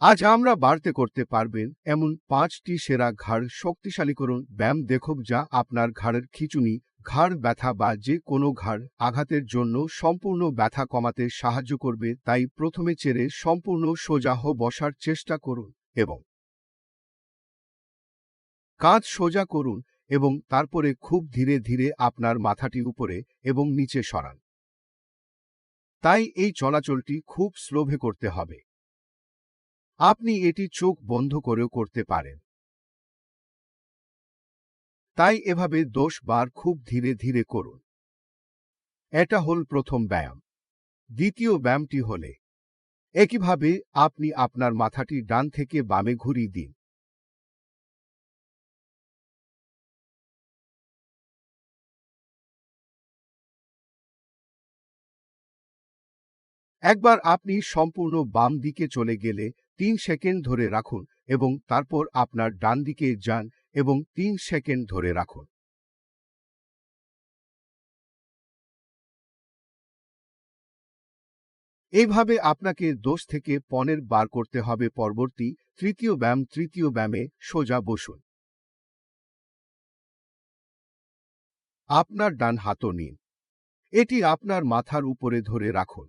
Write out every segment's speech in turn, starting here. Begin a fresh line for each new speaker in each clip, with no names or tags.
আজ আমরা বাড়তে করতে পারবেন এমন পাঁচটি সেরা ঘাড় শক্তিশালী করুন। ব্যায়াম দেখব যা আপনার ঘাড়ের খিচুনি, ঘাড় ব্যথা বা যে কোনো ঘাড় আঘাতের জন্য সম্পূর্ণ ব্যথা কমাতে সাহায্য করবে। তাই প্রথমে চেরে সম্পূর্ণ সোজা হো বসার চেষ্টা করুন এবং কাঁধ সোজা করুন এবং তারপরে খুব ধীরে ধীরে আপনার মাথাটি উপরে এবং নিচে সরান। তাই এই চলাচলটি খুব স্লোভে করতে হবে। আপনি এটি চোখ বন্ধ করেও করতে পারেন। তাই এভাবে দশ বার খুব ধীরে ধীরে করুন। এটা হল প্রথম ব্যায়াম। দ্বিতীয় ব্যায়ামটি হলে একইভাবে আপনি আপনার মাথাটি ডান থেকে বামে ঘুরিয়ে দিন। একবার আপনি সম্পূর্ণ বাম দিকে চলে গেলে তিন সেকেন্ড ধরে রাখুন এবং তারপর আপনার ডান দিকে যান এবং তিন সেকেন্ড ধরে রাখুন। এইভাবে আপনাকে দোষ থেকে পনেরো বার করতে হবে পরবর্তী তৃতীয় ব্যায়াম, তৃতীয় ব্যায়ামে সোজা বসুন। আপনার ডান হাতও নিন। এটি আপনার মাথার উপরে ধরে রাখুন।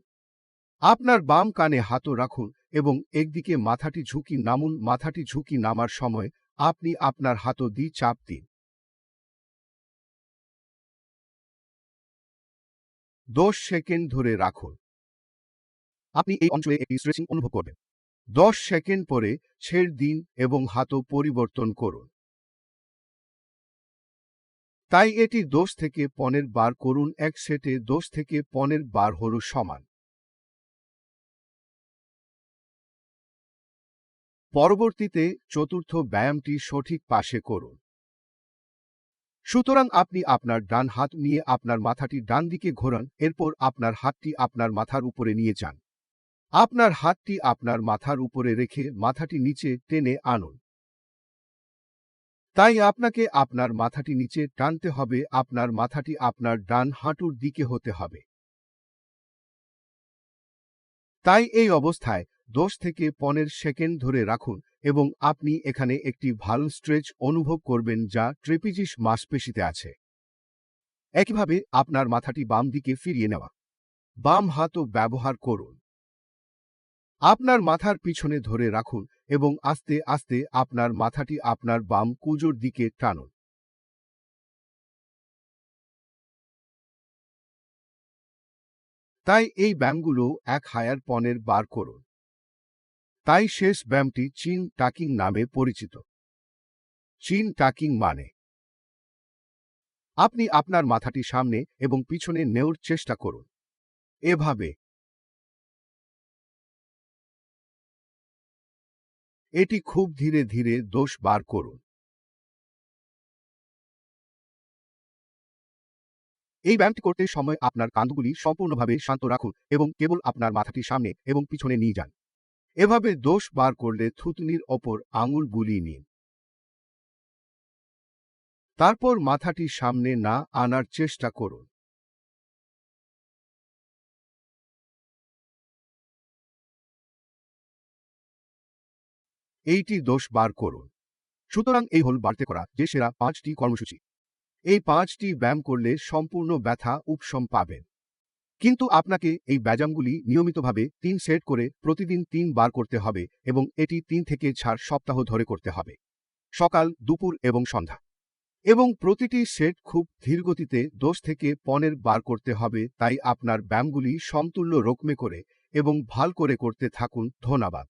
আপনার বাম কানে হাতও রাখুন এবং একদিকে মাথাটি ঝুঁকি নামুন, মাথাটি ঝুঁকি নামার সময় আপনি আপনার হাতও দি চাপ দিন। দশ সেকেন্ড ধরে রাখুন। আপনি এই অঞ্চলে একটি স্ট্রেচিং অনুভব করবেন। দশ সেকেন্ড পরে ছেড় দিন এবং হাতও পরিবর্তন করুন। তাই এটি দোষ থেকে পনেরো বার করুন, এক সেটে দোষ থেকে পনেরো বার হল সমান। পরবর্তীতে চতুর্থ ব্যায়ামটি সঠিক পাশে করুন। সুতরাং আপনি আপনার ডান হাত নিয়ে আপনার মাথাটি ডান দিকে ঘোরান, এরপর আপনার হাতটি আপনার মাথার উপরে নিয়ে যান। আপনার হাতটি আপনার মাথার উপরে রেখে মাথাটি নিচে টেনে আনুন। তাই আপনাকে আপনার মাথাটি নিচে টানতে হবে, আপনার মাথাটি আপনার ডান হাঁটুর দিকে হতে হবে। তাই এই অবস্থায় দশ থেকে পনেরো সেকেন্ড ধরে রাখুন এবং আপনি এখানে একটি ভালো স্ট্রেচ অনুভব করবেন যা ট্রেপিজিস মাসপেশিতে আছে। একইভাবে আপনার মাথাটি বাম দিকে ফিরিয়ে নেওয়া। বাম হাতও ব্যবহার করুন। আপনার মাথার পিছনে ধরে রাখুন এবং আস্তে আস্তে আপনার মাথাটি আপনার বাম কুজোর দিকে টানুন। তাই এই ব্যায়ামগুলো এক হায়ার পনেরো বার করুন। তাই শেষ ব্যায়ামটি চিন টাকিং নামে পরিচিত। চিন টাকিং মানে আপনি আপনার মাথাটি সামনে এবং পিছনে নেওয়ার চেষ্টা করুন। এভাবে। এটি খুব ধীরে ধীরে দোষ বার করুন। এই ব্যায়ামটি করতে সময় আপনার কান্দগুলি সম্পূর্ণভাবে শান্ত রাখুন এবং কেবল আপনার মাথাটি সামনে এবং পিছনে নিয়ে যান। এভাবে দোষ বার করলে থুতনির ওপর আঙুল বুলিয়ে নিন। তারপর মাথাটি সামনে না আনার চেষ্টা করুন। এইটি দোষ বার করুন। সুতরাং এই হল বাড়তে করা যে সেরা পাঁচটি কর্মসূচি। এই পাঁচটি ব্যায়াম করলে সম্পূর্ণ ব্যথা উপশম পাবেন। কিন্তু আপনাকে এই ব্যায়ামগুলি নিয়মিতভাবে তিন সেট করে প্রতিদিন তিন বার করতে হবে এবং এটি তিন থেকে চার সপ্তাহ ধরে করতে হবে। সকাল, দুপুর এবং সন্ধ্যা। এবং প্রতিটি সেট খুব ধীরগতিতে দশ থেকে পনেরো বার করতে হবে, তাই আপনার ব্যায়ামগুলি সমতুল্য রকমে করে এবং ভালো করে করতে থাকুন। ধন্যবাদ।